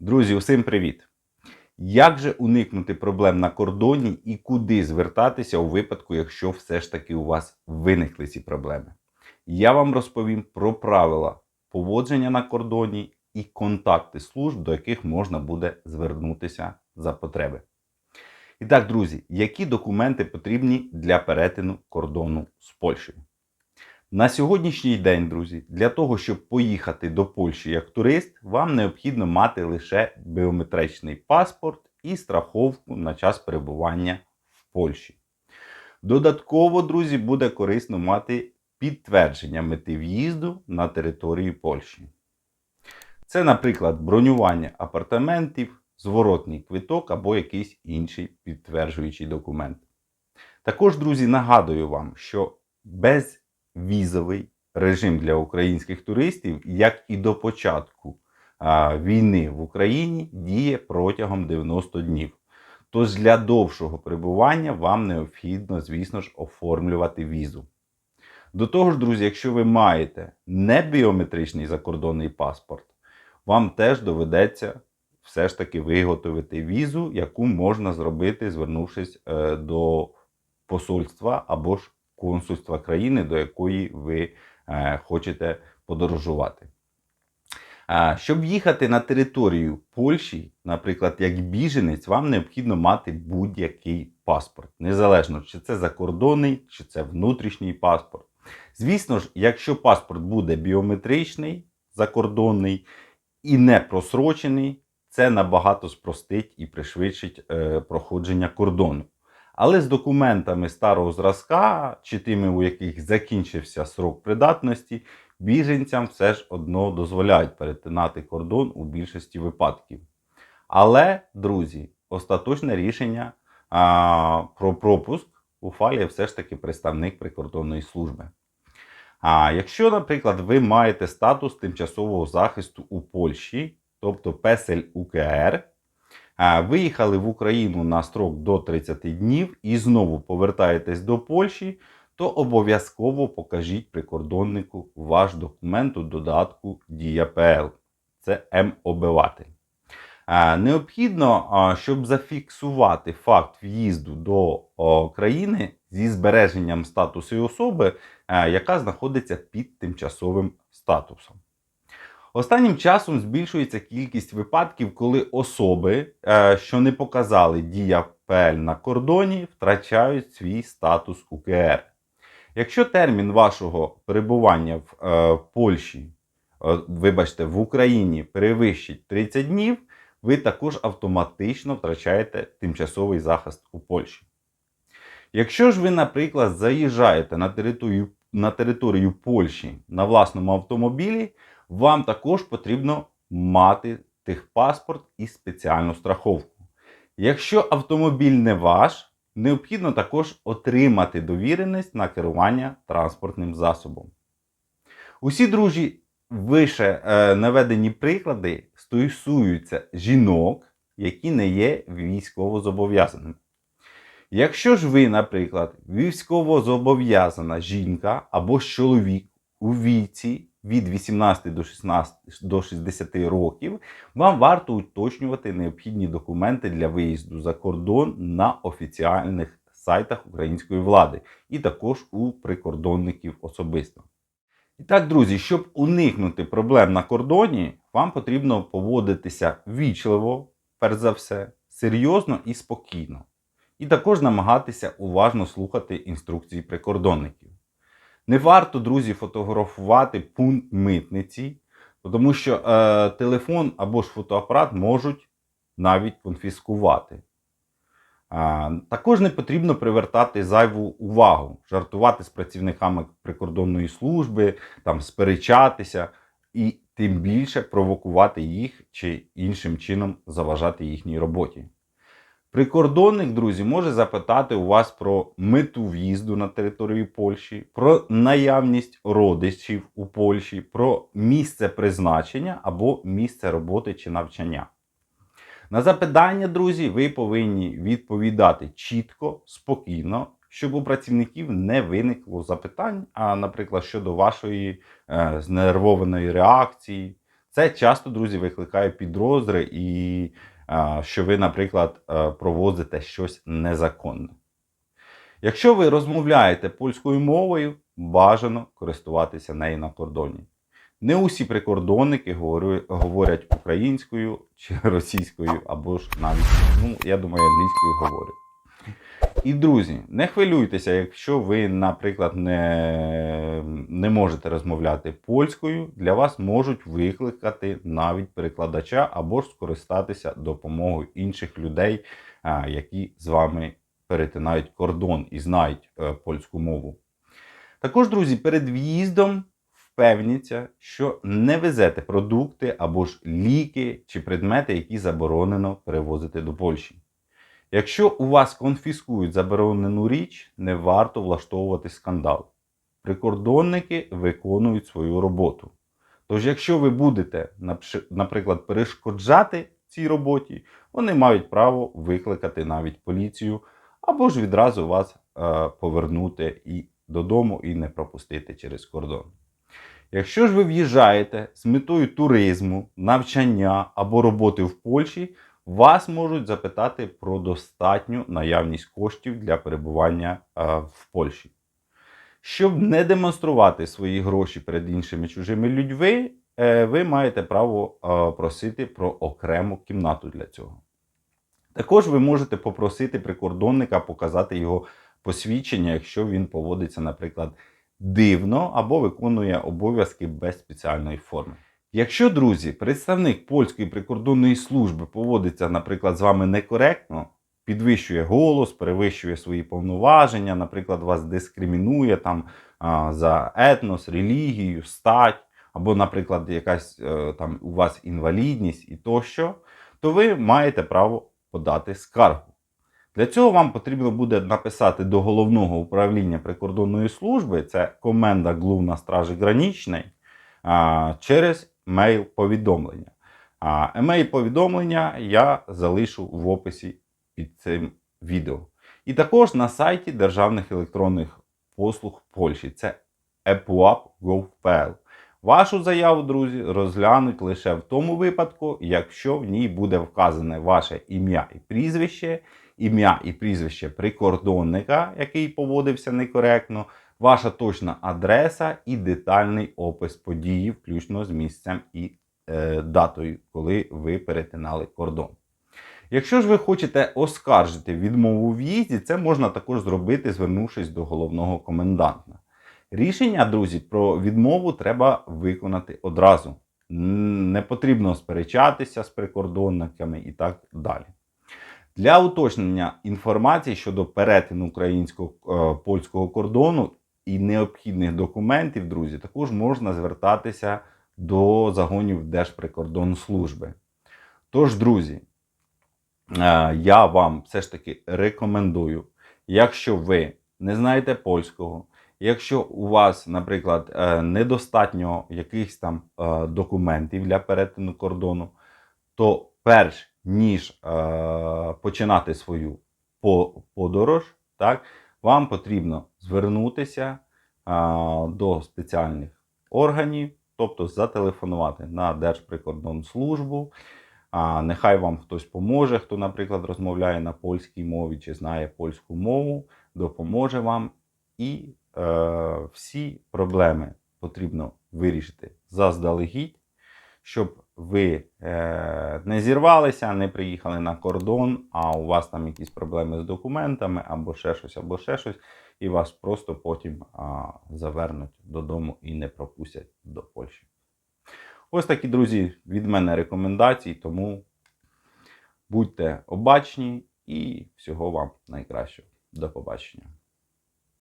Друзі, усім привіт! Як же уникнути проблем на кордоні і куди звертатися у випадку, якщо все ж таки у вас виникли ці проблеми? Я вам розповім про правила поводження на кордоні і контакти служб, до яких можна буде звернутися за потреби. І так, друзі, які документи потрібні для перетину кордону з Польщею? На сьогоднішній день, друзі, для того, щоб поїхати до Польщі як турист, вам необхідно мати лише біометричний паспорт і страховку на час перебування в Польщі. Додатково, друзі, буде корисно мати підтвердження мети в'їзду на територію Польщі. Це, наприклад, бронювання апартаментів, зворотний квиток або якийсь інший підтверджуючий документ. Також, друзі, нагадую вам, що без візовий режим для українських туристів, як і до початку війни в Україні, діє протягом 90 днів. Тож для довшого перебування вам необхідно, звісно ж, оформлювати візу. До того ж, друзі, якщо ви маєте не біометричний закордонний паспорт, вам теж доведеться все ж таки виготовити візу, яку можна зробити, звернувшись е, до посольства або ж консульства країни, до якої ви е, хочете подорожувати. Щоб їхати на територію Польщі, наприклад, як біженець, вам необхідно мати будь-який паспорт, незалежно чи це закордонний, чи це внутрішній паспорт. Звісно ж, якщо паспорт буде біометричний, закордонний і не просрочений, це набагато спростить і пришвидшить е, проходження кордону. Але з документами старого зразка, чи тими, у яких закінчився срок придатності, біженцям все ж одно дозволяють перетинати кордон у більшості випадків. Але, друзі, остаточне рішення а, про пропуск ухвалює все ж таки представник прикордонної служби. А якщо, наприклад, ви маєте статус тимчасового захисту у Польщі, тобто песель УКР, виїхали в Україну на строк до 30 днів і знову повертаєтесь до Польщі, то обов'язково покажіть прикордоннику ваш документ у додатку Дія ПЛ. Це М-обиватель. Необхідно, щоб зафіксувати факт в'їзду до країни зі збереженням статусу особи, яка знаходиться під тимчасовим статусом. Останнім часом збільшується кількість випадків, коли особи, е, що не показали дія ПЛ на кордоні, втрачають свій статус УКР. Якщо термін вашого перебування в е, Польщі, е, вибачте, в Україні перевищить 30 днів, ви також автоматично втрачаєте тимчасовий захист у Польщі. Якщо ж ви, наприклад, заїжджаєте на територію, на територію Польщі на власному автомобілі, вам також потрібно мати техпаспорт і спеціальну страховку. Якщо автомобіль не ваш, необхідно також отримати довіреність на керування транспортним засобом. Усі друзі вище е, наведені приклади стосуються жінок, які не є військовозобов'язаними. Якщо ж ви, наприклад, військовозобов'язана жінка або чоловік у віці від 18 до 16 до 60 років, вам варто уточнювати необхідні документи для виїзду за кордон на офіціальних сайтах української влади і також у прикордонників особисто. І так, друзі, щоб уникнути проблем на кордоні, вам потрібно поводитися вічливо, перш за все, серйозно і спокійно. І також намагатися уважно слухати інструкції прикордонників. Не варто, друзі, фотографувати пункт митниці, тому що е, телефон або ж фотоапарат можуть навіть конфіскувати. А, також не потрібно привертати зайву увагу, жартувати з працівниками прикордонної служби, там, сперечатися і тим більше провокувати їх чи іншим чином заважати їхній роботі. Прикордонник, друзі, може запитати у вас про мету в'їзду на територію Польщі, про наявність родичів у Польщі, про місце призначення або місце роботи чи навчання. На запитання, друзі, ви повинні відповідати чітко, спокійно, щоб у працівників не виникло запитань, а, наприклад, щодо вашої е, знервованої реакції. Це часто, друзі, викликає підозри і що ви, наприклад, е, провозите щось незаконне. Якщо ви розмовляєте польською мовою, бажано користуватися нею на кордоні. Не усі прикордонники говорять українською чи російською, або ж навіть, ну, я думаю, англійською говорять. І, друзі, не хвилюйтеся, якщо ви, наприклад, не, не можете розмовляти польською, для вас можуть викликати навіть перекладача або ж скористатися допомогою інших людей, які з вами перетинають кордон і знають е, польську мову. Також, друзі, перед в'їздом впевніться, що не везете продукти або ж ліки чи предмети, які заборонено перевозити до Польщі. Якщо у вас конфіскують заборонену річ, не варто влаштовувати скандал. Прикордонники виконують свою роботу. Тож, якщо ви будете, наприклад, перешкоджати цій роботі, вони мають право викликати навіть поліцію або ж відразу вас е, повернути і додому і не пропустити через кордон. Якщо ж ви в'їжджаєте з метою туризму, навчання або роботи в Польщі, вас можуть запитати про достатню наявність коштів для перебування е, в Польщі. Щоб не демонструвати свої гроші перед іншими чужими людьми, е, ви маєте право е, просити про окрему кімнату для цього. Також ви можете попросити прикордонника показати його посвідчення, якщо він поводиться, наприклад, дивно або виконує обов'язки без спеціальної форми. Якщо, друзі, представник польської прикордонної служби поводиться, наприклад, з вами некоректно, підвищує голос, перевищує свої повноваження, наприклад, вас дискримінує там за етнос, релігію, стать, або, наприклад, якась е, там у вас інвалідність і тощо, то ви маєте право подати скаргу. Для цього вам потрібно буде написати до головного управління прикордонної служби, це коменда Глувна Стражі Гранічної, а, через мейл-повідомлення. А емейл-повідомлення я залишу в описі під цим відео. І також на сайті Державних електронних послуг Польщі. Це epuap.gov.pl. Вашу заяву, друзі, розглянуть лише в тому випадку, якщо в ній буде вказане ваше ім'я і прізвище, ім'я і прізвище прикордонника, який поводився некоректно, ваша точна адреса і детальний опис події, включно з місцем і е, датою, коли ви перетинали кордон. Якщо ж ви хочете оскаржити відмову в'їзді, це можна також зробити, звернувшись до головного коменданта. Рішення, друзі, про відмову треба виконати одразу. Не потрібно сперечатися з прикордонниками і так далі. Для уточнення інформації щодо перетину українсько-польського кордону і необхідних документів, друзі, також можна звертатися до загонів Держприкордонслужби. Тож, друзі, е, я вам все ж таки рекомендую, якщо ви не знаєте польського, якщо у вас, наприклад, е, недостатньо якихось там е, документів для перетину кордону, то перш ніж починати свою подорож, так, вам потрібно звернутися до спеціальних органів, тобто зателефонувати на Держприкордонслужбу. А нехай вам хтось поможе, хто, наприклад, розмовляє на польській мові чи знає польську мову, допоможе вам. І е, всі проблеми потрібно вирішити заздалегідь, щоб ви е, не зірвалися, не приїхали на кордон, а у вас там якісь проблеми з документами, або ще щось, або ще щось, і вас просто потім а, завернуть додому і не пропустять до Польщі. Ось такі, друзі, від мене рекомендації, тому будьте обачні і всього вам найкращого. До побачення.